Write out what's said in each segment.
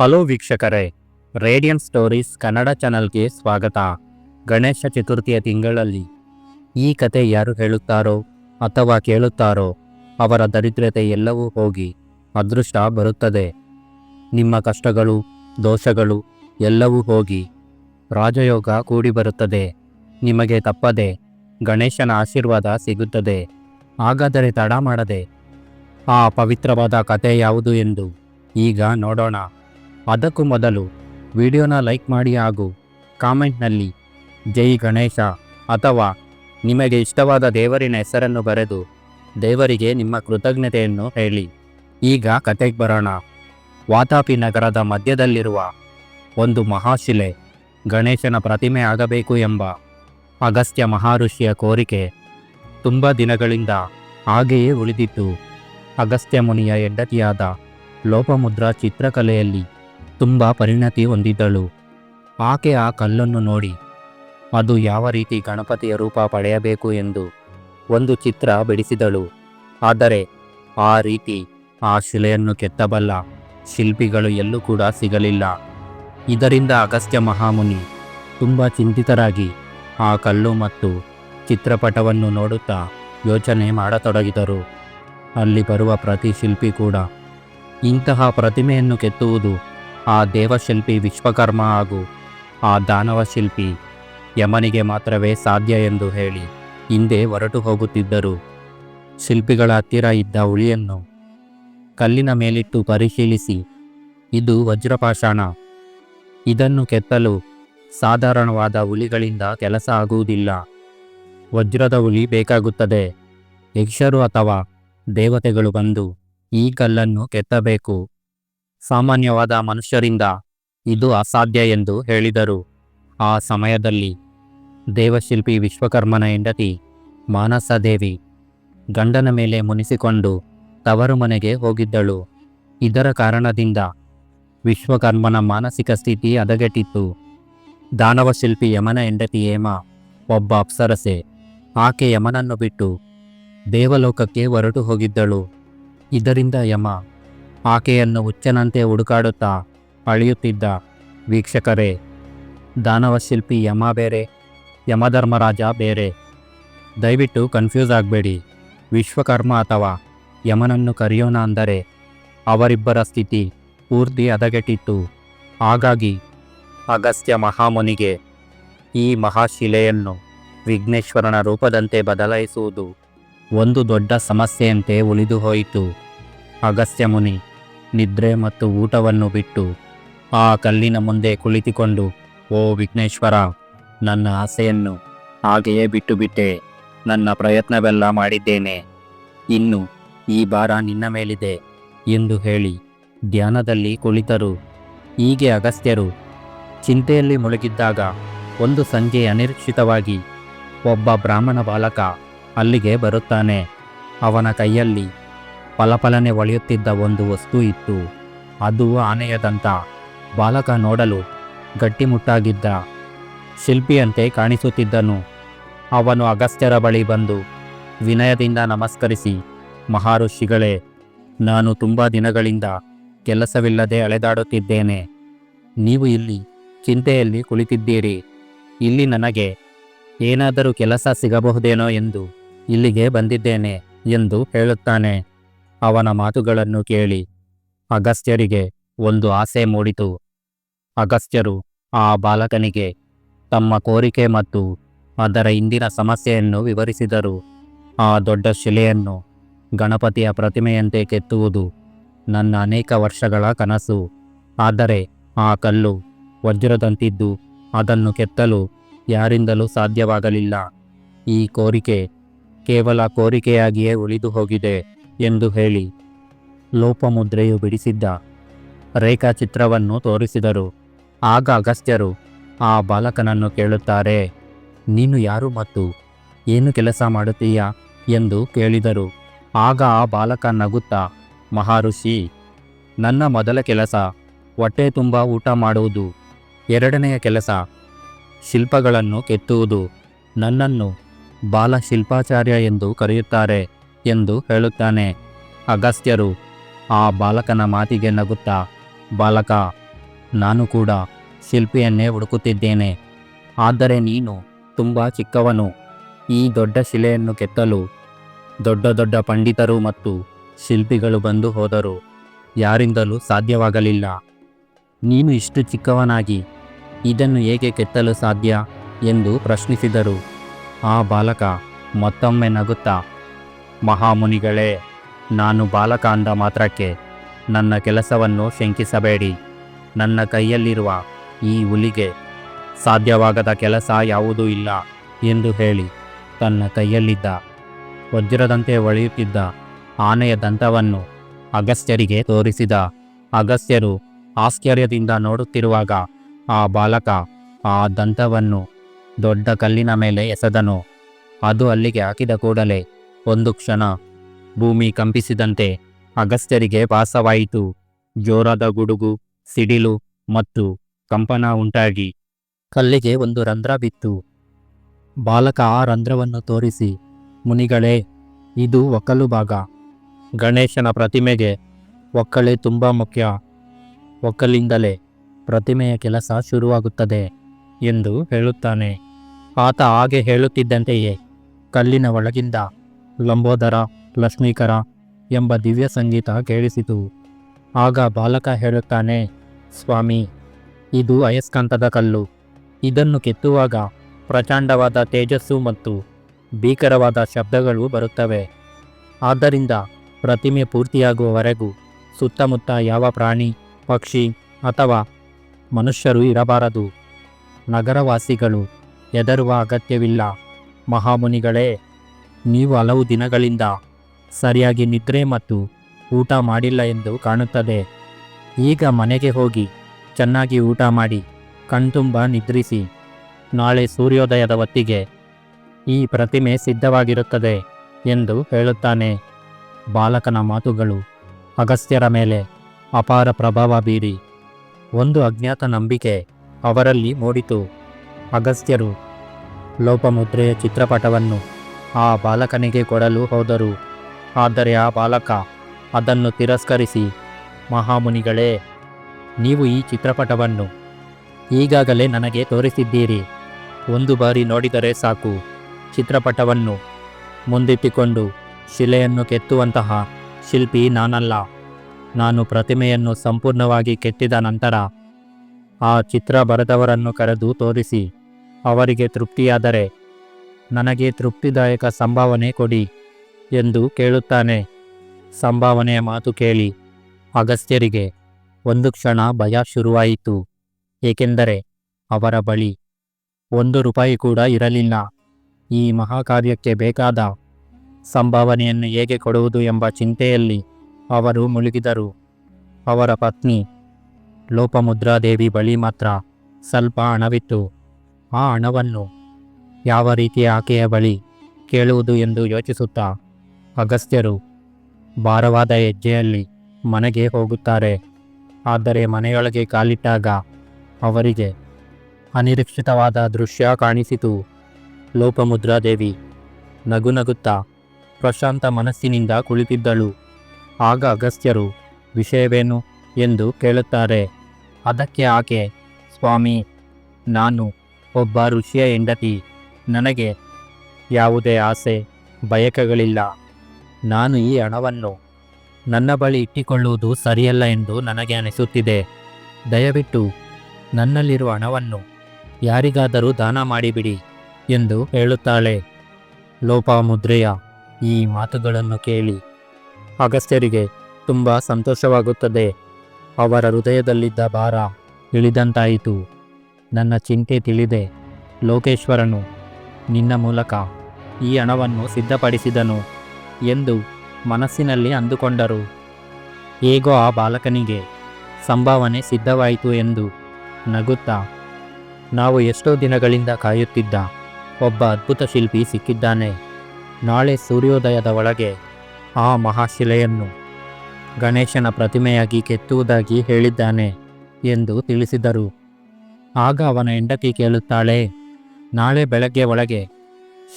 Hello ವೀಕ್ಷಕರೇ, radian stories Kannada ಚಾನಲ್ಗೆ ಸ್ವಾಗತ. ಗಣೇಶ ಚತುರ್ಥಿಯ ತಿಂಗಳಲ್ಲಿ ಈ ಕತೆ ಯಾರು ಹೇಳುತ್ತಾರೋ ಅಥವಾ ಕೇಳುತ್ತಾರೋ ಅವರ ದರಿದ್ರತೆ ಎಲ್ಲವೂ ಹೋಗಿ ಅದೃಷ್ಟ ಬರುತ್ತದೆ. ನಿಮ್ಮ ಕಷ್ಟಗಳು, ದೋಷಗಳು ಎಲ್ಲವೂ ಹೋಗಿ ರಾಜಯೋಗ ಕೂಡಿ ಬರುತ್ತದೆ. ನಿಮಗೆ ತಪ್ಪದೆ ಗಣೇಶನ ಆಶೀರ್ವಾದ ಸಿಗುತ್ತದೆ. ಹಾಗಾದರೆ ತಡ ಮಾಡದೆ ಆ ಪವಿತ್ರವಾದ ಕತೆ ಯಾವುದು ಎಂದು ಈಗ ನೋಡೋಣ. ಅದಕ್ಕೂ ಮೊದಲು ವಿಡಿಯೋನ ಲೈಕ್ ಮಾಡಿ ಹಾಗೂ ಕಾಮೆಂಟ್ನಲ್ಲಿ ಜೈ ಗಣೇಶ ಅಥವಾ ನಿಮಗೆ ಇಷ್ಟವಾದ ದೇವರಿನ ಹೆಸರನ್ನು ಬರೆದು ದೇವರಿಗೆ ನಿಮ್ಮ ಕೃತಜ್ಞತೆಯನ್ನು ಹೇಳಿ. ಈಗ ಕತೆಗೆ ಬರೋಣ. ವಾತಾಪಿ ನಗರದ ಮಧ್ಯದಲ್ಲಿರುವ ಒಂದು ಮಹಾಶಿಲೆ ಗಣೇಶನ ಪ್ರತಿಮೆ ಆಗಬೇಕು ಎಂಬ ಅಗಸ್ತ್ಯ ಮಹಾಋಷಿಯ ಕೋರಿಕೆ ತುಂಬ ದಿನಗಳಿಂದ ಹಾಗೆಯೇ ಉಳಿದಿತ್ತು ಅಗಸ್ತ್ಯ ಮುನಿಯ ಹೆಂಡತಿಯಾದ ಲೋಪಮುದ್ರಾ ಚಿತ್ರಕಲೆಯಲ್ಲಿ ತುಂಬ ಪರಿಣತಿ ಹೊಂದಿದ್ದಳು. ಆಕೆ ಆ ಕಲ್ಲನ್ನು ನೋಡಿ, ಅದು ಯಾವ ರೀತಿ ಗಣಪತಿಯ ರೂಪ ಪಡೆಯಬೇಕು ಎಂದು ಒಂದು ಚಿತ್ರ ಬಿಡಿಸಿದಳು. ಆದರೆ ಆ ರೀತಿ ಆ ಶಿಲೆಯನ್ನು ಕೆತ್ತಬಲ್ಲ ಶಿಲ್ಪಿಗಳು ಎಲ್ಲೂ ಕೂಡ ಸಿಗಲಿಲ್ಲ. ಇದರಿಂದ ಅಗಸ್ತ್ಯ ಮಹಾಮುನಿ ತುಂಬ ಚಿಂತಿತರಾಗಿ ಆ ಕಲ್ಲು ಮತ್ತು ಚಿತ್ರಪಟವನ್ನು ನೋಡುತ್ತಾ ಯೋಚನೆ ಮಾಡತೊಡಗಿದರು. ಅಲ್ಲಿ ಬರುವ ಪ್ರತಿ ಶಿಲ್ಪಿ ಕೂಡ ಇಂತಹ ಪ್ರತಿಮೆಯನ್ನು ಕೆತ್ತುವುದು ಆ ದೇವಶಿಲ್ಪಿ ವಿಶ್ವಕರ್ಮ ಹಾಗೂ ಆ ದಾನವ ಶಿಲ್ಪಿ ಯಮನಿಗೆ ಮಾತ್ರವೇ ಸಾಧ್ಯ ಎಂದು ಹೇಳಿ ಹಿಂದೆ ಹೊರಟು ಹೋಗುತ್ತಿದ್ದರು. ಶಿಲ್ಪಿಗಳ ಹತ್ತಿರ ಇದ್ದ ಉಳಿಯನ್ನು ಕಲ್ಲಿನ ಮೇಲಿಟ್ಟು ಪರಿಶೀಲಿಸಿ, ಇದು ವಜ್ರಪಾಷಾಣ. ಇದನ್ನು ಕೆತ್ತಲು ಸಾಧಾರಣವಾದ ಹುಲಿಗಳಿಂದ ಕೆಲಸ ಆಗುವುದಿಲ್ಲ. ವಜ್ರದ ಹುಲಿ ಬೇಕಾಗುತ್ತದೆ. ಯಕ್ಷರು ಅಥವಾ ದೇವತೆಗಳು ಬಂದು ಈ ಕಲ್ಲನ್ನು ಕೆತ್ತಬೇಕು. ಸಾಮಾನ್ಯವಾದ ಮನುಷ್ಯರಿಂದ ಇದು ಅಸಾಧ್ಯ ಎಂದು ಹೇಳಿದರು. ಆ ಸಮಯದಲ್ಲಿ ದೇವಶಿಲ್ಪಿ ವಿಶ್ವಕರ್ಮನ ಹೆಂಡತಿ ಮಾನಸದೇವಿ ಗಂಡನ ಮೇಲೆ ಮುನಿಸಿಕೊಂಡು ತವರು ಮನೆಗೆ ಹೋಗಿದ್ದಳು. ಇದರ ಕಾರಣದಿಂದ ವಿಶ್ವಕರ್ಮನ ಮಾನಸಿಕ ಸ್ಥಿತಿ ಹದಗೆಟ್ಟಿತ್ತು. ದಾನವ ಶಿಲ್ಪಿ ಯಮನ ಹೆಂಡತಿ ಹೇಮ ಒಬ್ಬ ಅಪ್ಸರಸೆ. ಆಕೆ ಯಮನನ್ನು ಬಿಟ್ಟು ದೇವಲೋಕಕ್ಕೆ ಹೊರಟು ಹೋಗಿದ್ದಳು. ಇದರಿಂದ ಯಮ ಆಕೆಯನ್ನು ಹುಚ್ಚನಂತೆ ಹುಡುಕಾಡುತ್ತಾ ಅಳೆಯುತ್ತಿದ್ದ. ವೀಕ್ಷಕರೇ, ದಾನವಶಿಲ್ಪಿ ಯಮ ಬೇರೆ, ಯಮಧರ್ಮರಾಜ ಬೇರೆ. ದಯವಿಟ್ಟು ಕನ್ಫ್ಯೂಸ್ ಆಗಬೇಡಿ. ವಿಶ್ವಕರ್ಮ ಅಥವಾ ಯಮನನ್ನು ಕರೆಯೋಣ ಅಂದರೆ ಅವರಿಬ್ಬರ ಸ್ಥಿತಿ ಪೂರ್ತಿ ಹದಗೆಟ್ಟಿತ್ತು. ಹಾಗಾಗಿ ಅಗಸ್ತ್ಯ ಮಹಾಮುನಿಗೆ ಈ ಮಹಾಶಿಲೆಯನ್ನು ವಿಘ್ನೇಶ್ವರನ ರೂಪದಂತೆ ಬದಲಾಯಿಸುವುದು ಒಂದು ದೊಡ್ಡ ಸಮಸ್ಯೆಯಂತೆ ಉಳಿದು ಹೋಯಿತು ಅಗಸ್ತ್ಯ ಮುನಿ ನಿದ್ರೆ ಮತ್ತು ಊಟವನ್ನು ಬಿಟ್ಟು ಆ ಕಲ್ಲಿನ ಮುಂದೆ ಕುಳಿತುಕೊಂಡು, ಓ ವಿಘ್ನೇಶ್ವರ, ನನ್ನ ಆಸೆಯನ್ನು ಹಾಗೆಯೇ ಬಿಟ್ಟು ಬಿಟ್ಟೆ ನನ್ನ ಪ್ರಯತ್ನವೆಲ್ಲ ಮಾಡಿದ್ದೇನೆ. ಇನ್ನು ಈ ಭಾರ ನಿನ್ನ ಮೇಲಿದೆ ಎಂದು ಹೇಳಿ ಧ್ಯಾನದಲ್ಲಿ ಕುಳಿತರು. ಹೀಗೆ ಅಗಸ್ತ್ಯರು ಚಿಂತೆಯಲ್ಲಿ ಮುಳುಗಿದ್ದಾಗ ಒಂದು ಸಂಜೆ ಅನಿರೀಕ್ಷಿತವಾಗಿ ಒಬ್ಬ ಬ್ರಾಹ್ಮಣ ಬಾಲಕ ಅಲ್ಲಿಗೆ ಬರುತ್ತಾನೆ. ಅವನ ಕೈಯಲ್ಲಿ ಫಲಫಲನೆ ಒಳೆಯುತ್ತಿದ್ದ ಒಂದು ವಸ್ತು ಇತ್ತು. ಅದು ಆನೆಯದಂತ. ಬಾಲಕ ನೋಡಲು ಗಟ್ಟಿಮುಟ್ಟಾಗಿದ್ದ. ಶಿಲ್ಪಿಯಂತೆ ಕಾಣಿಸುತ್ತಿದ್ದನು. ಅವನು ಅಗಸ್ತ್ಯರ ಬಳಿ ಬಂದು, ವಿನಯದಿಂದ ನಮಸ್ಕರಿಸಿ ಮಹಾಋಷಿಗಳೇ ನಾನು ತುಂಬ ದಿನಗಳಿಂದ ಕೆಲಸವಿಲ್ಲದೆ ಅಲೆದಾಡುತ್ತಿದ್ದೇನೆ. ನೀವು ಇಲ್ಲಿ ಚಿಂತೆಯಲ್ಲಿ ಕುಳಿತಿದ್ದೀರಿ. ಇಲ್ಲಿ ನನಗೆ ಏನಾದರೂ ಕೆಲಸ ಸಿಗಬಹುದೇನೋ ಎಂದು ಇಲ್ಲಿಗೆ ಬಂದಿದ್ದೇನೆ ಎಂದು ಹೇಳುತ್ತಾನೆ. ಅವನ ಮಾತುಗಳನ್ನು ಕೇಳಿ ಅಗಸ್ತ್ಯರಿಗೆ ಒಂದು ಆಸೆ ಮೂಡಿತು. ಅಗಸ್ತ್ಯರು ಆ ಬಾಲಕನಿಗೆ ತಮ್ಮ ಕೋರಿಕೆ ಮತ್ತು ಅದರ ಹಿಂದಿನ ಸಮಸ್ಯೆಯನ್ನು ವಿವರಿಸಿದರು. ಆ ದೊಡ್ಡ ಶಿಲೆಯನ್ನು ಗಣಪತಿಯ ಪ್ರತಿಮೆಯಂತೆ ಕೆತ್ತುವುದು ನನ್ನ ಅನೇಕ ವರ್ಷಗಳ ಕನಸು. ಆದರೆ ಆ ಕಲ್ಲು ವಜ್ರದಂತಿದ್ದು ಅದನ್ನು ಕೆತ್ತಲು ಯಾರಿಂದಲೂ ಸಾಧ್ಯವಾಗಲಿಲ್ಲ. ಈ ಕೋರಿಕೆ ಕೇವಲ ಕೋರಿಕೆಯಾಗಿಯೇ ಉಳಿದು ಹೋಗಿದೆ ಎಂದು ಹೇಳಿ ಲೋಪಮುದ್ರೆಯು ಬಿಡಿಸಿದ್ದ ರೇಖಾಚಿತ್ರವನ್ನು ತೋರಿಸಿದರು. ಆಗ ಅಗಸ್ತ್ಯರು ಆ ಬಾಲಕನನ್ನು ಕೇಳುತ್ತಾರೆ, ನೀನು ಯಾರು ಮತ್ತು ಏನು ಕೆಲಸ ಮಾಡುತ್ತೀಯಾ? ಎಂದು ಕೇಳಿದರು. ಆಗ ಆ ಬಾಲಕ ನಗುತ್ತಾ ಮಹಾಋಷಿ ನನ್ನ ಮೊದಲ ಕೆಲಸ ಹೊಟ್ಟೆ ತುಂಬ ಊಟ ಮಾಡುವುದು, ಎರಡನೆಯ ಕೆಲಸ ಶಿಲ್ಪಗಳನ್ನು ಕೆತ್ತುವುದು, ನನ್ನನ್ನು ಬಾಲ ಶಿಲ್ಪಾಚಾರ್ಯ ಎಂದು ಕರೆಯುತ್ತಾರೆ. ಎಂದು ಹೇಳುತ್ತಾನೆ. ಅಗಸ್ತ್ಯರು ಆ ಬಾಲಕನ ಮಾತಿಗೆ ನಗುತ್ತಾ, ಬಾಲಕ, ನಾನು ಕೂಡ ಶಿಲ್ಪಿಯನ್ನೇ ಹುಡುಕುತ್ತಿದ್ದೇನೆ. ಆದರೆ ನೀನು ತುಂಬ ಚಿಕ್ಕವನು. ಈ ದೊಡ್ಡ ಶಿಲೆಯನ್ನು ಕೆತ್ತಲು ದೊಡ್ಡ ದೊಡ್ಡ ಪಂಡಿತರು ಮತ್ತು ಶಿಲ್ಪಿಗಳು ಬಂದು ಹೋದರು. ಯಾರಿಂದಲೂ ಸಾಧ್ಯವಾಗಲಿಲ್ಲ. ನೀನು ಇಷ್ಟು ಚಿಕ್ಕವನಾಗಿ ಇದನ್ನು ಹೇಗೆ ಕೆತ್ತಲು ಸಾಧ್ಯ? ಎಂದು ಪ್ರಶ್ನಿಸಿದರು. ಆ ಬಾಲಕ ಮತ್ತೊಮ್ಮೆ ನಗುತ್ತಾ ಮಹಾಮುನಿಗಳೇ, ನಾನು ಬಾಲಕ ಅಂದ ಮಾತ್ರಕ್ಕೆ ನನ್ನ ಕೆಲಸವನ್ನು ಶಂಕಿಸಬೇಡಿ. ನನ್ನ ಕೈಯಲ್ಲಿರುವ ಈ ಹುಲಿಗೆ ಸಾಧ್ಯವಾಗದ ಕೆಲಸ ಯಾವುದೂ ಇಲ್ಲ ಎಂದು ಹೇಳಿ ತನ್ನ ಕೈಯಲ್ಲಿದ್ದ ವಜ್ರದಂತೆ ಒಳೆಯುತ್ತಿದ್ದ ಆನೆಯ ದಂತವನ್ನು ಅಗಸ್ತ್ಯರಿಗೆ ತೋರಿಸಿದ. ಅಗಸ್ತ್ಯರು ಆಶ್ಚರ್ಯದಿಂದ ನೋಡುತ್ತಿರುವಾಗ ಆ ಬಾಲಕ ಆ ದಂತವನ್ನು ದೊಡ್ಡ ಕಲ್ಲಿನ ಮೇಲೆ ಎಸೆದನು. ಅದು ಅಲ್ಲಿಗೆ ಹಾಕಿದ ಕೂಡಲೇ ಒಂದು ಕ್ಷಣ ಭೂಮಿ ಕಂಪಿಸಿದಂತೆ ಅಗಸ್ತ್ಯರಿಗೆ ಭಾಸವಾಯಿತು ಜೋರಾದ ಗುಡುಗು, ಸಿಡಿಲು ಮತ್ತು ಕಂಪನ ಉಂಟಾಗಿ ಕಲ್ಲಿಗೆ ಒಂದು ರಂಧ್ರ ಬಿತ್ತು. ಬಾಲಕ ಆ ರಂಧ್ರವನ್ನು ತೋರಿಸಿ, ಮುನಿಗಳೇ, ಇದು ಒಕ್ಕಲು ಭಾಗ. ಗಣೇಶನ ಪ್ರತಿಮೆಗೆ ಒಕ್ಕಳೆ ತುಂಬ ಮುಖ್ಯ. ಒಕ್ಕಲಿಂದಲೇ ಪ್ರತಿಮೆಯ ಕೆಲಸ ಶುರುವಾಗುತ್ತದೆ ಎಂದು ಹೇಳುತ್ತಾನೆ. ಆತ ಹಾಗೆ ಹೇಳುತ್ತಿದ್ದಂತೆಯೇ ಕಲ್ಲಿನ ಒಳಗಿಂದ ಲಂಬೋದರ, ಲಕ್ಷ್ಮೀಕರ ಎಂಬ ದಿವ್ಯ ಸಂಗೀತ ಕೇಳಿಸಿತು. ಆಗ ಬಾಲಕ ಹೇಳುತ್ತಾನೆ, ಸ್ವಾಮಿ, ಇದು ಅಯಸ್ಕಾಂತದ ಕಲ್ಲು. ಇದನ್ನು ಕೆತ್ತುವಾಗ ಪ್ರಚಂಡವಾದ ತೇಜಸ್ಸು ಮತ್ತು ಭೀಕರವಾದ ಶಬ್ದಗಳು ಬರುತ್ತವೆ. ಆದ್ದರಿಂದ ಪ್ರತಿಮೆ ಪೂರ್ತಿಯಾಗುವವರೆಗೂ ಸುತ್ತಮುತ್ತ ಯಾವ ಪ್ರಾಣಿ, ಪಕ್ಷಿ ಅಥವಾ ಮನುಷ್ಯರು ಇರಬಾರದು. ನಗರವಾಸಿಗಳು ಹೆದರುವ ಅಗತ್ಯವಿಲ್ಲ. ಮಹಾಮುನಿಗಳೇ ನೀವು ಹಲವು ದಿನಗಳಿಂದ ಸರಿಯಾಗಿ ನಿದ್ರೆ ಮತ್ತು ಊಟ ಮಾಡಿಲ್ಲ ಎಂದು ಕಾಣುತ್ತದೆ. ಈಗ ಮನೆಗೆ ಹೋಗಿ ಚೆನ್ನಾಗಿ ಊಟ ಮಾಡಿ, ಕಣ್ತುಂಬ ನಿದ್ರಿಸಿ. ನಾಳೆ ಸೂರ್ಯೋದಯದ ಹೊತ್ತಿಗೆ ಈ ಪ್ರತಿಮೆ ಸಿದ್ಧವಾಗಿರುತ್ತದೆ ಎಂದು ಹೇಳುತ್ತಾನೆ. ಬಾಲಕನ ಮಾತುಗಳು ಅಗಸ್ತ್ಯರ ಮೇಲೆ ಅಪಾರ ಪ್ರಭಾವ ಬೀರಿ. ಒಂದು ಅಜ್ಞಾತ ನಂಬಿಕೆ ಅವರಲ್ಲಿ ಮೂಡಿತು. ಅಗಸ್ತ್ಯರು ಲೋಪಮುದ್ರೆಯ ಚಿತ್ರಪಟವನ್ನು ಆ ಬಾಲಕನಿಗೆ ಕೊಡಲು ಹೋದರು. ಆದರೆ ಆ ಬಾಲಕ ಅದನ್ನು ತಿರಸ್ಕರಿಸಿ, ಮಹಾಮುನಿಗಳೇ, ನೀವು ಈ ಚಿತ್ರಪಟವನ್ನು ಈಗಾಗಲೇ ನನಗೆ ತೋರಿಸಿದ್ದೀರಿ. ಒಂದು ಬಾರಿ ನೋಡಿದರೆ ಸಾಕು. ಚಿತ್ರಪಟವನ್ನು ಮುಂದಿಟ್ಟುಕೊಂಡು ಶಿಲೆಯನ್ನು ಕೆತ್ತುವಂತಹ ಶಿಲ್ಪಿ ನಾನಲ್ಲ. ನಾನು ಪ್ರತಿಮೆಯನ್ನು ಸಂಪೂರ್ಣವಾಗಿ ಕೆತ್ತಿದ ನಂತರ ಆ ಚಿತ್ರ ಬರೆದವರನ್ನು ಕರೆದು ತೋರಿಸಿ. ಅವರಿಗೆ ತೃಪ್ತಿಯಾದರೆ ನನಗೆ ತೃಪ್ತಿದಾಯಕ ಸಂಭಾವನೆ ಕೊಡಿ ಎಂದು ಕೇಳುತ್ತಾನೆ. ಸಂಭಾವನೆಯ ಮಾತು ಕೇಳಿ ಅಗಸ್ತ್ಯರಿಗೆ ಒಂದು ಕ್ಷಣ ಭಯ ಶುರುವಾಯಿತು. ಏಕೆಂದರೆ ಅವರ ಬಳಿ ಒಂದು ರೂಪಾಯಿ ಕೂಡ ಇರಲಿಲ್ಲ. ಈ ಮಹಾಕಾರ್ಯಕ್ಕೆ ಬೇಕಾದ ಸಂಭಾವನೆಯನ್ನು ಹೇಗೆ ಕೊಡುವುದು ಎಂಬ ಚಿಂತೆಯಲ್ಲಿ ಅವರು ಮುಳುಗಿದರು. ಅವರ ಪತ್ನಿ ಲೋಪಮುದ್ರಾದೇವಿ ಬಳಿ ಮಾತ್ರ ಸ್ವಲ್ಪ ಹಣವಿತ್ತು. ಆ ಹಣವನ್ನು ಯಾವ ರೀತಿ ಆಕೆಯ ಬಳಿ ಕೇಳುವುದು ಎಂದು ಯೋಚಿಸುತ್ತಾ, ಅಗಸ್ತ್ಯರು ಭಾರವಾದ ಹೆಜ್ಜೆಯಲ್ಲಿ ಮನೆಗೆ ಹೋಗುತ್ತಾರೆ. ಆದರೆ ಮನೆಯೊಳಗೆ ಕಾಲಿಟ್ಟಾಗ ಅವರಿಗೆ ಅನಿರೀಕ್ಷಿತವಾದ ದೃಶ್ಯ ಕಾಣಿಸಿತು. ಲೋಪಮುದ್ರಾದೇವಿ ನಗು ನಗುತ್ತಾ ಪ್ರಶಾಂತ ಮನಸ್ಸಿನಿಂದ ಕುಳಿತಿದ್ದಳು. ಆಗ ಅಗಸ್ತ್ಯರು, ವಿಷಯವೇನು ಎಂದು ಕೇಳುತ್ತಾರೆ. ಅದಕ್ಕೆ ಆಕೆ, ಸ್ವಾಮಿ, ನಾನು ಒಬ್ಬ ಋಷಿಯ ಹೆಂಡತಿ. ನನಗೆ ಯಾವುದೇ ಆಸೆ, ಬಯಕೆಗಳಿಲ್ಲ. ನಾನು ಈ ಹಣವನ್ನು ನನ್ನ ಬಳಿ ಇಟ್ಟಿಕೊಳ್ಳುವುದು ಸರಿಯಲ್ಲ ಎಂದು ನನಗೆ ಅನಿಸುತ್ತಿದೆ. ದಯವಿಟ್ಟು ನನ್ನಲ್ಲಿರುವ ಹಣವನ್ನು ಯಾರಿಗಾದರೂ ದಾನ ಮಾಡಿಬಿಡಿ ಎಂದು ಹೇಳುತ್ತಾಳೆ. ಲೋಪಾಮುದ್ರೆಯ ಈ ಮಾತುಗಳನ್ನು ಕೇಳಿ ಅಗಸ್ತ್ಯರಿಗೆ ತುಂಬ ಸಂತೋಷವಾಗುತ್ತದೆ. ಅವರ ಹೃದಯದಲ್ಲಿದ್ದ ಭಾರ ಇಳಿದಂತಾಯಿತು. ನನ್ನ ಚಿಂತೆ ತಿಳಿದೆ. ಲೋಕೇಶ್ವರನು ನಿನ್ನ ಮೂಲಕ ಈ ಹಣವನ್ನು ಸಿದ್ಧಪಡಿಸಿದನು ಎಂದು ಮನಸ್ಸಿನಲ್ಲಿ ಅಂದುಕೊಂಡರು. ಹೇಗೋ ಆ ಬಾಲಕನಿಗೆ ಸಂಭಾವನೆ ಸಿದ್ಧವಾಯಿತು ಎಂದು ನಗುತ್ತಾ, ನಾವು ಎಷ್ಟೋ ದಿನಗಳಿಂದ ಕಾಯುತ್ತಿದ್ದ ಒಬ್ಬ ಅದ್ಭುತ ಶಿಲ್ಪಿ ಸಿಕ್ಕಿದ್ದಾನೆ. ನಾಳೆ ಸೂರ್ಯೋದಯದ ಒಳಗೆ ಆ ಮಹಾಶಿಲೆಯನ್ನು ಗಣೇಶನ ಪ್ರತಿಮೆಯಾಗಿ ಕೆತ್ತುವುದಾಗಿ ಹೇಳಿದ್ದಾನೆ ಎಂದು ತಿಳಿಸಿದರು. ಆಗ ಅವನ ಹೆಂಡತಿ ಕೇಳುತ್ತಾಳೆ ನಾಳೆ ಬೆಳಗ್ಗೆ ಒಳಗೆ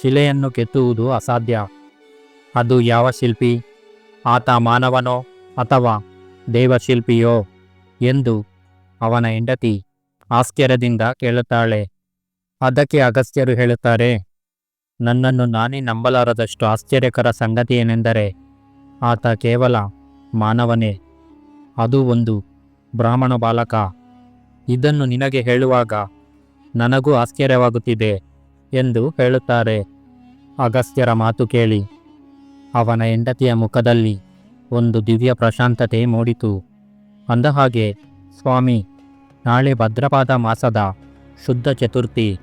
ಶಿಲೆಯನ್ನು ಕೆತ್ತುವುದು ಅಸಾಧ್ಯ. ಅದು ಯಾವ ಶಿಲ್ಪಿ? ಆತ ಮಾನವನೋ ಅಥವಾ ದೇವಶಿಲ್ಪಿಯೋ? ಎಂದು ಅವನ ಹೆಂಡತಿ ಆಶ್ಚರ್ಯದಿಂದ ಕೇಳುತ್ತಾಳೆ. ಅದಕ್ಕೆ ಅಗಸ್ತ್ಯರು ಹೇಳುತ್ತಾರೆ, ನನ್ನನ್ನು ನಾನೇ ನಂಬಲಾರದಷ್ಟು ಆಶ್ಚರ್ಯಕರ ಸಂಗತಿ ಏನೆಂದರೆ, ಆತ ಕೇವಲ ಮಾನವನೇ. ಅದು ಒಂದು ಬ್ರಾಹ್ಮಣ ಬಾಲಕ. ಇದನ್ನು ನಿನಗೆ ಹೇಳುವಾಗ ನನಗೂ ಆಶ್ಚರ್ಯವಾಗುತ್ತಿದೆ ಎಂದು ಹೇಳುತ್ತಾರೆ. ಅಗಸ್ತ್ಯರ ಮಾತು ಕೇಳಿ. ಅವನ ಹೆಂಡತಿಯ ಮುಖದಲ್ಲಿ ಒಂದು ದಿವ್ಯ ಪ್ರಶಾಂತತೆ ಮೂಡಿತು. ಅಂದಹಾಗೆ ಸ್ವಾಮಿ, ನಾಳೆ ಭದ್ರಪಾದ ಮಾಸದ ಶುದ್ಧ ಚತುರ್ಥಿ.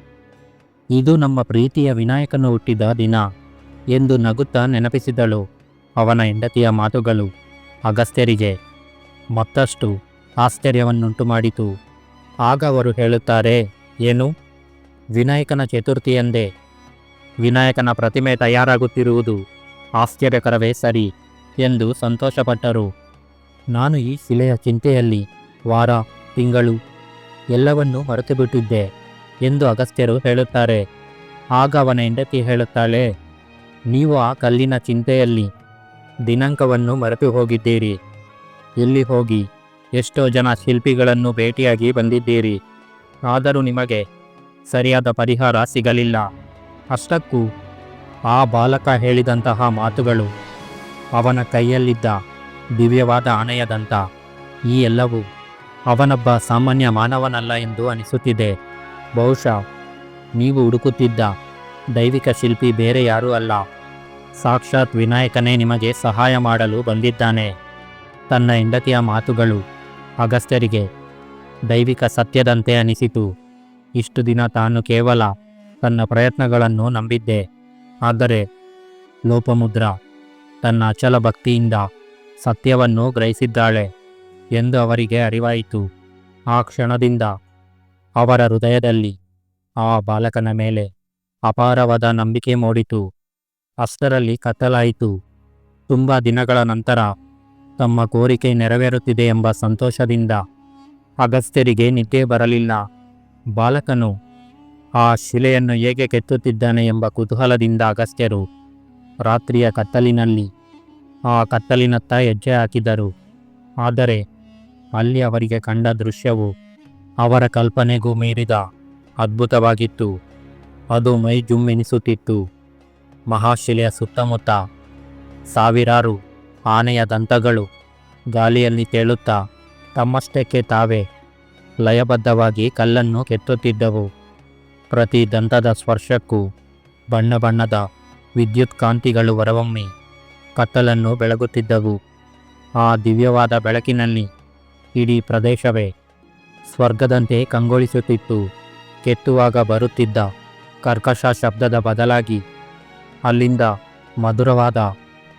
ಇದು ನಮ್ಮ ಪ್ರೀತಿಯ ವಿನಾಯಕನು ಹುಟ್ಟಿದ ದಿನ ಎಂದು ನಗುತ್ತಾ ನೆನಪಿಸಿದಳು ಅವನ ಹೆಂಡತಿಯ ಮಾತುಗಳು ಅಗಸ್ತ್ಯರಿಗೆ. ಮತ್ತಷ್ಟು ಆಶ್ಚರ್ಯವನ್ನುಂಟು ಮಾಡಿತು ಆಗ ಅವರು ಹೇಳುತ್ತಾರೆ ಏನು? ವಿನಾಯಕನ ಚತುರ್ಥಿಯಂದೇ ವಿನಾಯಕನ ಪ್ರತಿಮೆ ತಯಾರಾಗುತ್ತಿರುವುದು ಆಶ್ಚರ್ಯಕರವೇ ಸರಿ ಎಂದು ಸಂತೋಷಪಟ್ಟರು. ನಾನು ಈ ಶಿಲೆಯ ಚಿಂತೆಯಲ್ಲಿ ವಾರ, ತಿಂಗಳು ಎಲ್ಲವನ್ನೂ ಮರೆತುಬಿಟ್ಟಿದ್ದೆ ಎಂದು ಅಗಸ್ತ್ಯರು ಹೇಳುತ್ತಾರೆ. ಆಗ ಅವನ ಹೆಂಡತಿ ಹೇಳುತ್ತಾಳೆ, ನೀವು ಆ ಕಲ್ಲಿನ ಚಿಂತೆಯಲ್ಲಿ ದಿನಾಂಕವನ್ನು ಮರೆತು ಹೋಗಿದ್ದೀರಿ. ಇಲ್ಲಿ ಹೋಗಿ? ಎಷ್ಟೋ ಜನ ಶಿಲ್ಪಿಗಳನ್ನು ಭೇಟಿಯಾಗಿ ಬಂದಿದ್ದೀರಿ. ಆದರೂ ನಿಮಗೆ ಸರಿಯಾದ ಪರಿಹಾರ ಸಿಗಲಿಲ್ಲ. ಅಷ್ಟಕ್ಕೂ ಆ ಬಾಲಕ ಹೇಳಿದಂತಹ ಮಾತುಗಳು ಅವನ ಕೈಯಲ್ಲಿದ್ದ ದಿವ್ಯವಾದ ಆನೆಯದಂತ ಈ ಎಲ್ಲವೂ ಅವನೊಬ್ಬ ಸಾಮಾನ್ಯ ಮಾನವನಲ್ಲ ಎಂದು ಅನಿಸುತ್ತಿದೆ. ಬಹುಶಃ ನೀವು ಹುಡುಕುತ್ತಿದ್ದ ದೈವಿಕ ಶಿಲ್ಪಿ ಬೇರೆ ಯಾರೂ ಅಲ್ಲ. ಸಾಕ್ಷಾತ್ ವಿನಾಯಕನೇ ನಿಮಗೆ ಸಹಾಯ ಮಾಡಲು ಬಂದಿದ್ದಾನೆ. ತನ್ನ ಹೆಂಡತಿಯ ಮಾತುಗಳು ಅಗಸ್ತ್ಯರಿಗೆ ದೈವಿಕ ಸತ್ಯದಂತೆ ಅನಿಸಿತು. ಇಷ್ಟು ದಿನ ತಾನು ಕೇವಲ ತನ್ನ ಪ್ರಯತ್ನಗಳನ್ನು ನಂಬಿದ್ದೆ. ಆದರೆ ಲೋಪಮುದ್ರ ತನ್ನ ಅಚಲ ಭಕ್ತಿಯಿಂದ ಸತ್ಯವನ್ನು ಗ್ರಹಿಸಿದ್ದಾಳೆ ಎಂದು ಅವರಿಗೆ ಅರಿವಾಯಿತು. ಆ ಕ್ಷಣದಿಂದ ಅವರ ಹೃದಯದಲ್ಲಿ ಆ ಬಾಲಕನ ಮೇಲೆ ಅಪಾರವಾದ ನಂಬಿಕೆ ಮೂಡಿತು. ಅಷ್ಟರಲ್ಲಿ ಕತ್ತಲಾಯಿತು. ತುಂಬ ದಿನಗಳ ನಂತರ ತಮ್ಮ ಕೋರಿಕೆ ನೆರವೇರುತ್ತಿದೆ ಎಂಬ ಸಂತೋಷದಿಂದ ಅಗಸ್ತ್ಯರಿಗೆ ನಿದ್ದೆ ಬರಲಿಲ್ಲ. ಬಾಲಕನು ಆ ಶಿಲೆಯನ್ನು ಹೇಗೆ ಕೆತ್ತುತ್ತಿದ್ದಾನೆ ಎಂಬ ಕುತೂಹಲದಿಂದ ಅಗಸ್ತ್ಯರು ರಾತ್ರಿಯ ಕತ್ತಲಿನಲ್ಲಿ ಆ ಕತ್ತಲಿನತ್ತ ಹೆಜ್ಜೆ ಹಾಕಿದರು. ಆದರೆ ಅಲ್ಲಿ ಅವರಿಗೆ ಕಂಡ ದೃಶ್ಯವು ಅವರ ಕಲ್ಪನೆಗೂ ಮೀರಿದ ಅದ್ಭುತವಾಗಿತ್ತು. ಅದು ಮೈ ಜುಮ್ಮೆನಿಸುತ್ತಿತ್ತು. ಮಹಾಶಿಲೆಯ ಸುತ್ತಮುತ್ತ ಸಾವಿರಾರು ಆನೆಯ ದಂತಗಳು ಗಾಳಿಯಲ್ಲಿ ತೇಲುತ್ತಾ ತಮ್ಮಷ್ಟಕ್ಕೆ ತಾವೇ ಲಯಬದ್ಧವಾಗಿ ಕಲ್ಲನ್ನು ಕೆತ್ತುತ್ತಿದ್ದವು. ಪ್ರತಿ ದಂತದ ಸ್ಪರ್ಶಕ್ಕೂ ಬಣ್ಣ ಬಣ್ಣದ ವಿದ್ಯುತ್ ಕಾಂತಿಗಳು ಹೊರವೊಮ್ಮೆ ಕತ್ತಲನ್ನು ಬೆಳಗುತ್ತಿದ್ದವು. ಆ ದಿವ್ಯವಾದ ಬೆಳಕಿನಲ್ಲಿ ಇಡೀ ಪ್ರದೇಶವೇ ಸ್ವರ್ಗದಂತೆ ಕಂಗೊಳಿಸುತ್ತಿತ್ತು. ಕೆತ್ತುವಾಗ ಬರುತ್ತಿದ್ದ ಕರ್ಕಶ ಶಬ್ದದ ಬದಲಾಗಿ ಅಲ್ಲಿಂದ ಮಧುರವಾದ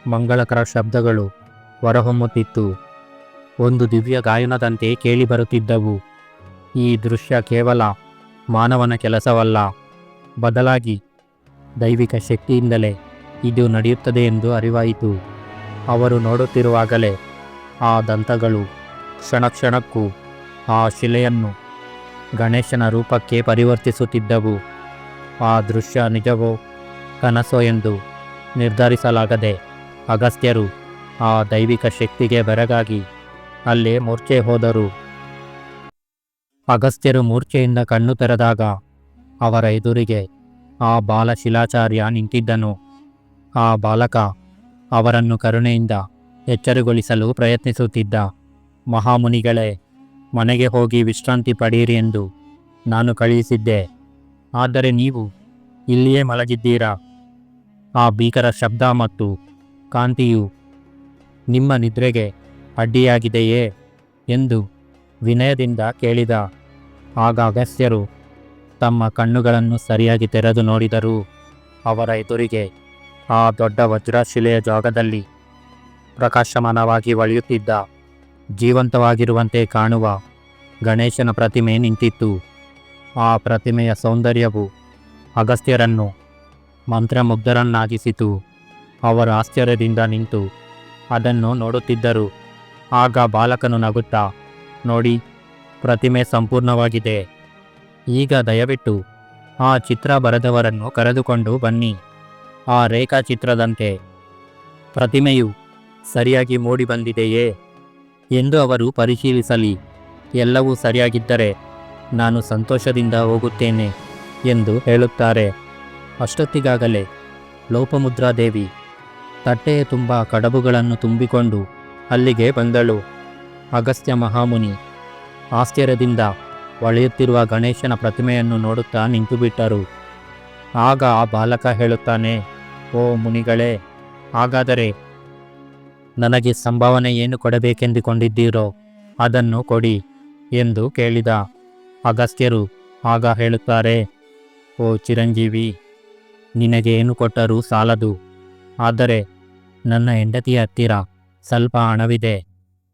ಮಂಗಳಕರ ಶಬ್ದಗಳು ಹೊರಹೊಮ್ಮುತ್ತಿತ್ತು. ಒಂದು ದಿವ್ಯ ಗಾಯನದಂತೆ ಕೇಳಿಬರುತ್ತಿದ್ದವು. ಈ ದೃಶ್ಯ ಕೇವಲ ಮಾನವನ ಕೆಲಸವಲ್ಲ, ಬದಲಾಗಿ ದೈವಿಕ ಶಕ್ತಿಯಿಂದಲೇ ಇದು ನಡೆಯುತ್ತದೆ ಎಂದು ಅರಿವಾಯಿತು. ಅವರು ನೋಡುತ್ತಿರುವಾಗಲೇ ಆ ದಂತಗಳು ಕ್ಷಣ ಕ್ಷಣಕ್ಕೂ ಆ ಶಿಲೆಯನ್ನು ಗಣೇಶನ ರೂಪಕ್ಕೆ ಪರಿವರ್ತಿಸುತ್ತಿದ್ದವು. ಆ ದೃಶ್ಯ ನಿಜವೋ ಕನಸೋ ಎಂದು ನಿರ್ಧರಿಸಲಾಗದೆ ಅಗಸ್ತ್ಯರು ಆ ದೈವಿಕ ಶಕ್ತಿಗೆ ಬೆರಗಾಗಿ ಅಲ್ಲೇ ಮೂರ್ಛೆ ಹೋದರು. ಅಗಸ್ತ್ಯರು ಮೂರ್ಛೆಯಿಂದ ಕಣ್ಣು ತೆರೆದಾಗ ಅವರ ಎದುರಿಗೆ ಆ ಬಾಲ ಶಿಲಾಚಾರ್ಯ ನಿಂತಿದ್ದನು. ಆ ಬಾಲಕ ಅವರನ್ನು ಕರುಣೆಯಿಂದ ಎಚ್ಚರಗೊಳಿಸಲು ಪ್ರಯತ್ನಿಸುತ್ತಿದ್ದ, ಮಹಾಮುನಿಗಳೇ, ಮನೆಗೆ ಹೋಗಿ ವಿಶ್ರಾಂತಿ ಪಡೆಯಿರಿ ಎಂದು ನಾನು ಕಳುಹಿಸಿದ್ದೆ. ಆದರೆ ನೀವು ಇಲ್ಲಿಯೇ ಮಲಗಿದ್ದೀರಾ? ಆ ಭೀಕರ ಶಬ್ದ ಮತ್ತು ಕಾಂತಿಯು ನಿಮ್ಮ ನಿದ್ರೆಗೆ ಅಡ್ಡಿಯಾಗಿದೆಯೇ ಎಂದು ವಿನಯದಿಂದ ಕೇಳಿದ. ಆಗ ಅಗಸ್ತ್ಯರು ತಮ್ಮ ಕಣ್ಣುಗಳನ್ನು ಸರಿಯಾಗಿ ತೆರೆದು ನೋಡಿದರು. ಅವರ ಎದುರಿಗೆ ಆ ದೊಡ್ಡ ವಜ್ರಶಿಲೆಯ ಜಾಗದಲ್ಲಿ ಪ್ರಕಾಶಮಾನವಾಗಿ ಒಳೆಯುತ್ತಿದ್ದ, ಜೀವಂತವಾಗಿರುವಂತೆ ಕಾಣುವ ಗಣೇಶನ ಪ್ರತಿಮೆ ನಿಂತಿತ್ತು. ಆ ಪ್ರತಿಮೆಯ ಸೌಂದರ್ಯವು ಅಗಸ್ತ್ಯರನ್ನು ಮಂತ್ರಮುಗ್ಧರನ್ನಾಗಿಸಿತು. ಅವರು ಆಶ್ಚರ್ಯದಿಂದ ನಿಂತು ಅದನ್ನು ನೋಡುತ್ತಿದ್ದರು. ಆಗ ಬಾಲಕನು ನಗುತ್ತಾ, ನೋಡಿ, ಪ್ರತಿಮೆ ಸಂಪೂರ್ಣವಾಗಿದೆ. ಈಗ ದಯವಿಟ್ಟು ಆ ಚಿತ್ರ ಬರೆದವರನ್ನು ಕರೆದುಕೊಂಡು ಬನ್ನಿ. ಆ ರೇಖಾಚಿತ್ರದಂತೆ ಪ್ರತಿಮೆಯು ಸರಿಯಾಗಿ ಮೂಡಿಬಂದಿದೆಯೇ ಎಂದು ಅವರು ಪರಿಶೀಲಿಸಲಿ. ಎಲ್ಲವೂ ಸರಿಯಾಗಿದ್ದರೆ ನಾನು ಸಂತೋಷದಿಂದ ಹೋಗುತ್ತೇನೆ ಎಂದು ಹೇಳುತ್ತಾರೆ. ಅಷ್ಟೊತ್ತಿಗಾಗಲೇ ಲೋಪಮುದ್ರಾದೇವಿ ತಟ್ಟೆಯ ತುಂಬ ಕಡಬುಗಳನ್ನು ತುಂಬಿಕೊಂಡು ಅಲ್ಲಿಗೆ ಬಂದಳು. ಅಗಸ್ತ್ಯ ಮಹಾಮುನಿ ಆಶ್ಚರ್ಯದಿಂದ ಒಳೆಯುತ್ತಿರುವ ಗಣೇಶನ ಪ್ರತಿಮೆಯನ್ನು ನೋಡುತ್ತಾ ನಿಂತುಬಿಟ್ಟರು. ಆಗ ಆ ಬಾಲಕ ಹೇಳುತ್ತಾನೆ, ಓ ಮುನಿಗಳೇ, ಹಾಗಾದರೆ ನನಗೆ ಸಂಭಾವನೆ ಏನು ಕೊಡಬೇಕೆಂದುಕೊಂಡಿದ್ದೀರೋ ಅದನ್ನು ಕೊಡಿ ಎಂದು ಕೇಳಿದ ಅಗಸ್ತ್ಯರು ಆಗ ಹೇಳುತ್ತಾರೆ, ಓ ಚಿರಂಜೀವಿ, ನಿನಗೆ ಏನು ಕೊಟ್ಟರೂ ಸಾಲದು. ಆದರೆ ನನ್ನ ಹೆಂಡತಿಯ ಹತ್ತಿರ ಸ್ವಲ್ಪ ಹಣವಿದೆ,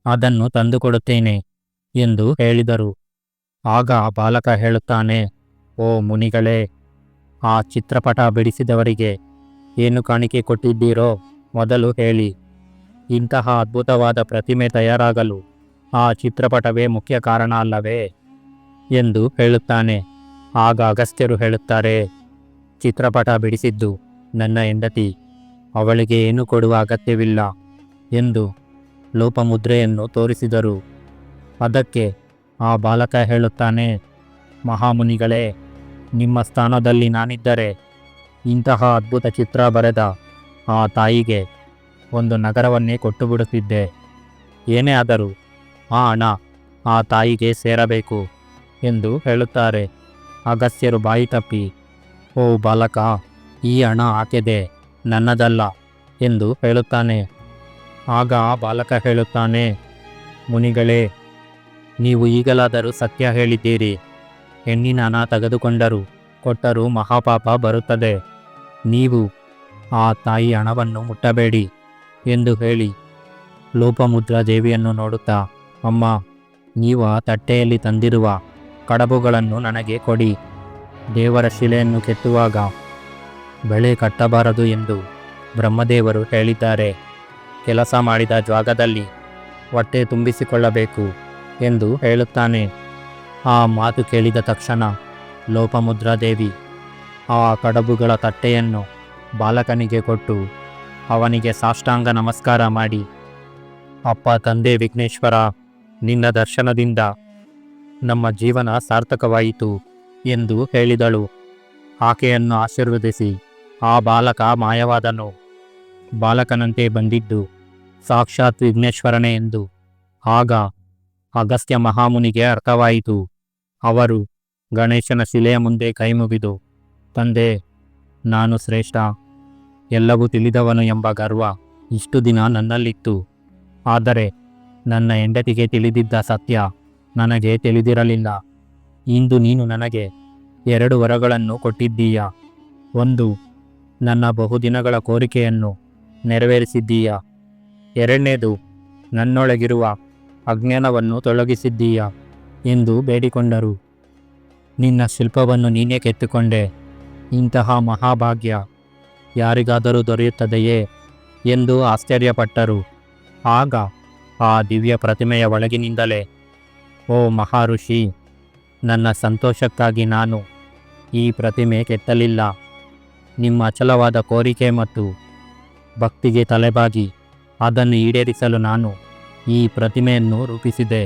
ಅದನ್ನು ತಂದುಕೊಡುತ್ತೇನೆ ಎಂದು ಹೇಳಿದರು. ಆಗ ಆ ಬಾಲಕ ಹೇಳುತ್ತಾನೆ, ಓ ಮುನಿಗಳೇ, ಆ ಚಿತ್ರಪಟ ಬಿಡಿಸಿದವರಿಗೆ ಏನು ಕಾಣಿಕೆ ಕೊಟ್ಟಿದ್ದೀರೋ ಮೊದಲು ಹೇಳಿ. ಇಂತಹ ಅದ್ಭುತವಾದ ಪ್ರತಿಮೆ ತಯಾರಾಗಲು ಆ ಚಿತ್ರಪಟವೇ ಮುಖ್ಯ ಕಾರಣ ಅಲ್ಲವೇ ಎಂದು ಹೇಳುತ್ತಾನೆ. ಆಗ ಅಗಸ್ತ್ಯರು ಹೇಳುತ್ತಾರೆ, ಚಿತ್ರಪಟ ಬಿಡಿಸಿದ್ದು ನನ್ನ ಹೆಂಡತಿ, ಅವಳಿಗೆ ಏನು ಕೊಡುವ ಅಗತ್ಯವಿಲ್ಲ. ಎಂದು ಲೋಪಮುದ್ರೆಯನ್ನು ತೋರಿಸಿದರು. ಅದಕ್ಕೆ ಆ ಬಾಲಕ ಹೇಳುತ್ತಾನೆ, ಮಹಾಮುನಿಗಳೇ, ನಿಮ್ಮ ಸ್ಥಾನದಲ್ಲಿ ನಾನಿದ್ದರೆ ಇಂತಹ ಅದ್ಭುತ ಚಿತ್ರ ಬರೆದ ಆ ತಾಯಿಗೆ ಒಂದು ನಗರವನ್ನೇ ಕೊಟ್ಟು ಬಿಡುತ್ತಿದ್ದೆ ಏನೇ ಆದರೂ ಆ ಹಣ ಆ ತಾಯಿಗೆ ಸೇರಬೇಕು ಎಂದು ಹೇಳುತ್ತಾರೆ. ಅಗಸ್ಯರು ಬಾಯಿ ತಪ್ಪಿ, ಓ ಬಾಲಕ, ಈ ಹಣ ಆಕೆದೆ ನನ್ನದಲ್ಲ ಎಂದು ಹೇಳುತ್ತಾನೆ. ಆಗ ಆ ಬಾಲಕ ಹೇಳುತ್ತಾನೆ, ಮುನಿಗಳೇ, ನೀವು ಈಗಲಾದರೂ ಸತ್ಯ ಹೇಳಿದ್ದೀರಿ. ಹೆಣ್ಣಿನ ಹಣ ತೆಗೆದುಕೊಂಡರೂ ಕೊಟ್ಟರೂ ಮಹಾಪಾಪ ಬರುತ್ತದೆ. ನೀವು ಆ ತಾಯಿ ಹಣವನ್ನು ಮುಟ್ಟಬೇಡಿ ಎಂದು ಹೇಳಿ ಲೋಪಮುದ್ರಾ ದೇವಿಯನ್ನು ನೋಡುತ್ತಾ, ಅಮ್ಮ, ನೀವು ಆ ತಟ್ಟೆಯಲ್ಲಿ ತಂದಿರುವ ಕಡಬುಗಳನ್ನು ನನಗೆ ಕೊಡಿ. ದೇವರ ಶಿಲೆಯನ್ನು ಕೆತ್ತುವಾಗ ಬೆಳೆ ಕಟ್ಟಬಾರದು ಎಂದು ಬ್ರಹ್ಮದೇವರು ಹೇಳಿದ್ದಾರೆ. ಕೆಲಸ ಮಾಡಿದ ಜಾಗದಲ್ಲಿ ಹೊಟ್ಟೆ ತುಂಬಿಸಿಕೊಳ್ಳಬೇಕು ಎಂದು ಹೇಳುತ್ತಾನೆ. ಆ ಮಾತು ಕೇಳಿದ ತಕ್ಷಣ ಲೋಪಮುದ್ರಾದೇವಿ ಆ ಕಡಬುಗಳ ತಟ್ಟೆಯನ್ನು ಬಾಲಕನಿಗೆ ಕೊಟ್ಟು ಅವನಿಗೆ ಸಾಷ್ಟಾಂಗ ನಮಸ್ಕಾರ ಮಾಡಿ, ಅಪ್ಪ ತಂದೆ ವಿಘ್ನೇಶ್ವರ, ನಿನ್ನ ದರ್ಶನದಿಂದ ನಮ್ಮ ಜೀವನ ಸಾರ್ಥಕವಾಯಿತು ಎಂದು ಹೇಳಿದಳು. ಆಕೆಯನ್ನು ಆಶೀರ್ವದಿಸಿ ಆ ಬಾಲಕ ಮಾಯವಾದನು. ಬಾಲಕನಂತೆ ಬಂದಿದ್ದು ಸಾಕ್ಷಾತ್ ವಿಘ್ನೇಶ್ವರನೇ ಎಂದು. ಆಗ ಅಗಸ್ತ್ಯ ಮಹಾಮುನಿಗೆ ಅರ್ಥವಾಯಿತು. ಅವರು ಗಣೇಶನ ಶಿಲೆಯ ಮುಂದೆ ಕೈಮುಗಿದು, ತಂದೆ, ನಾನು ಶ್ರೇಷ್ಠ. ಎಲ್ಲವೂ ತಿಳಿದವನು ಎಂಬ ಗರ್ವ ಇಷ್ಟು ದಿನ ನನ್ನಲ್ಲಿತ್ತು. ಆದರೆ ನನ್ನ ಹೆಂಡತಿಗೆ ತಿಳಿದಿದ್ದ ಸತ್ಯ ನನಗೆ ತಿಳಿದಿರಲಿಲ್ಲ. ಇಂದು ನೀನು ನನಗೆ ಎರಡು ವರಗಳನ್ನು ಕೊಟ್ಟಿದ್ದೀಯ. ಒಂದು, ನನ್ನ ಬಹುದಿನಗಳ ಕೋರಿಕೆಯನ್ನು ನೆರವೇರಿಸಿದ್ದೀಯ. ಎರಡನೇದು, ನನ್ನೊಳಗಿರುವ ಅಜ್ಞಾನವನ್ನು ತೊಲಗಿಸಿದ್ದೀಯ ಎಂದು ಬೇಡಿಕೊಂಡರು. ನಿನ್ನ ಶಿಲ್ಪವನ್ನು ನೀನೇ ಕೆತ್ತುಕೊಂಡೆ. ಇಂತಹ ಮಹಾಭಾಗ್ಯ ಯಾರಿಗಾದರೂ ದೊರೆಯುತ್ತದೆಯೇ ಎಂದು ಆಶ್ಚರ್ಯಪಟ್ಟರು. ಆಗ ಆ ದಿವ್ಯ ಪ್ರತಿಮೆಯ ಒಳಗಿನಿಂದಲೇ, ಓ ಮಹಾಋಷಿ ನನ್ನ ಸಂತೋಷಕ್ಕಾಗಿ ನಾನು ಈ ಪ್ರತಿಮೆ ಕೆತ್ತಲಿಲ್ಲ. ನಿಮ್ಮ ಅಚಲವಾದ ಕೋರಿಕೆ ಮತ್ತು ಭಕ್ತಿಗೆ ತಲೆಬಾಗಿ ಅದನ್ನು ಈಡೇರಿಸಲು ನಾನು ಈ ಪ್ರತಿಮೆಯನ್ನು ರೂಪಿಸಿದೆ.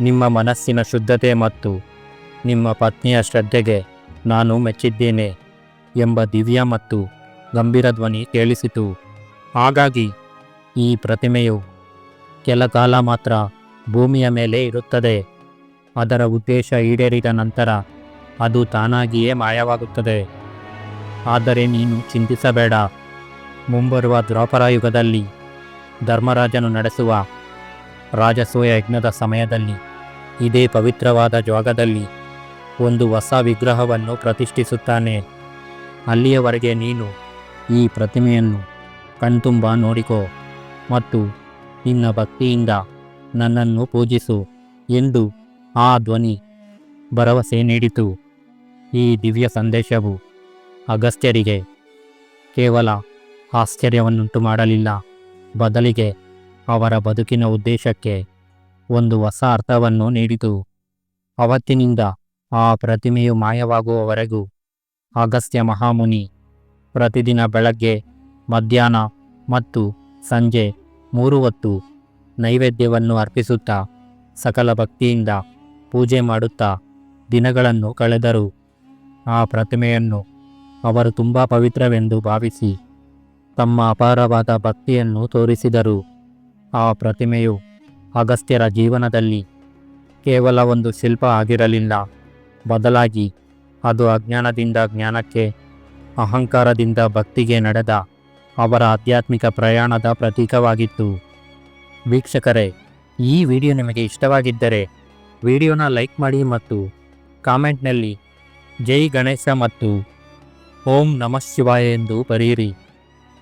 ನಿಮ್ಮ ಮನಸ್ಸಿನ ಶುದ್ಧತೆ ಮತ್ತು ನಿಮ್ಮ ಪತ್ನಿಯ ಶ್ರದ್ಧೆಗೆ ನಾನು ಮೆಚ್ಚಿದ್ದೇನೆ ಎಂಬ ದಿವ್ಯ ಮತ್ತು ಗಂಭೀರ ಧ್ವನಿ ಕೇಳಿಸಿತು. ಹಾಗಾಗಿ ಈ ಪ್ರತಿಮೆಯು ಕೆಲ ಕಾಲ ಮಾತ್ರ ಭೂಮಿಯ ಮೇಲೆ ಇರುತ್ತದೆ. ಅದರ ಉದ್ದೇಶ ಈಡೇರಿದ ನಂತರ ಅದು ತಾನಾಗಿಯೇ ಮಾಯವಾಗುತ್ತದೆ. ಆದರೆ ನೀನು ಚಿಂತಿಸಬೇಡ. ಮುಂಬರುವ ದ್ವಾಪರ ಯುಗದಲ್ಲಿ ಧರ್ಮರಾಜನು ನಡೆಸುವ ರಾಜಸೂಯ ಯಜ್ಞದ ಸಮಯದಲ್ಲಿ, ಇದೇ ಪವಿತ್ರವಾದ ಜಾಗದಲ್ಲಿ ಒಂದು ಹೊಸ ವಿಗ್ರಹವನ್ನು ಪ್ರತಿಷ್ಠಿಸುತ್ತಾನೆ. ಅಲ್ಲಿಯವರೆಗೆ ನೀನು ಈ ಪ್ರತಿಮೆಯನ್ನು ಕಣ್ತುಂಬ ನೋಡಿಕೋ ಮತ್ತು ನಿನ್ನ ಭಕ್ತಿಯಿಂದ ನನ್ನನ್ನು ಪೂಜಿಸು ಎಂದು ಆ ಧ್ವನಿ ಭರವಸೆ ನೀಡಿತು. ಈ ದಿವ್ಯ ಸಂದೇಶವು ಅಗಸ್ತ್ಯರಿಗೆ ಕೇವಲ ಆಶ್ಚರ್ಯವನ್ನುಂಟು ಮಾಡಲಿಲ್ಲ ಬದಲಿಗೆ ಅವರ ಬದುಕಿನ ಉದ್ದೇಶಕ್ಕೆ ಒಂದು ಹೊಸ ಅರ್ಥವನ್ನು ನೀಡಿತು. ಅವತ್ತಿನಿಂದ ಆ ಪ್ರತಿಮೆಯು ಮಾಯವಾಗುವವರೆಗೂ ಅಗಸ್ತ್ಯ ಮಹಾಮುನಿ ಪ್ರತಿದಿನ ಬೆಳಗ್ಗೆ, ಮಧ್ಯಾಹ್ನ ಮತ್ತು ಸಂಜೆ ಮೂರು ಹೊತ್ತು ನೈವೇದ್ಯವನ್ನು ಅರ್ಪಿಸುತ್ತಾ ಸಕಲ ಭಕ್ತಿಯಿಂದ ಪೂಜೆ ಮಾಡುತ್ತಾ ದಿನಗಳನ್ನು ಕಳೆದರು. ಆ ಪ್ರತಿಮೆಯನ್ನು ಅವರು ತುಂಬ ಪವಿತ್ರವೆಂದು ಭಾವಿಸಿ ತಮ್ಮ ಅಪಾರವಾದ ಭಕ್ತಿಯನ್ನು ತೋರಿಸಿದರು. ಆ ಪ್ರತಿಮೆಯು ಅಗಸ್ತ್ಯರ ಜೀವನದಲ್ಲಿ ಕೇವಲ ಒಂದು ಶಿಲ್ಪ ಆಗಿರಲಿಲ್ಲ. ಬದಲಾಗಿ ಅದು ಅಜ್ಞಾನದಿಂದ ಜ್ಞಾನಕ್ಕೆ, ಅಹಂಕಾರದಿಂದ ಭಕ್ತಿಗೆ ನಡೆದ ಅವರ ಆಧ್ಯಾತ್ಮಿಕ ಪ್ರಯಾಣದ ಪ್ರತೀಕವಾಗಿತ್ತು. ವೀಕ್ಷಕರೇ, ಈ ವಿಡಿಯೋ ನಿಮಗೆ ಇಷ್ಟವಾಗಿದ್ದರೆ ವಿಡಿಯೋನ ಲೈಕ್ ಮಾಡಿ ಮತ್ತು ಕಾಮೆಂಟ್ನಲ್ಲಿ ಜೈ ಗಣೇಶ ಮತ್ತು ಓಂ ನಮಃ ಶಿವಾಯ ಎಂದು ಬರೆಯಿರಿ.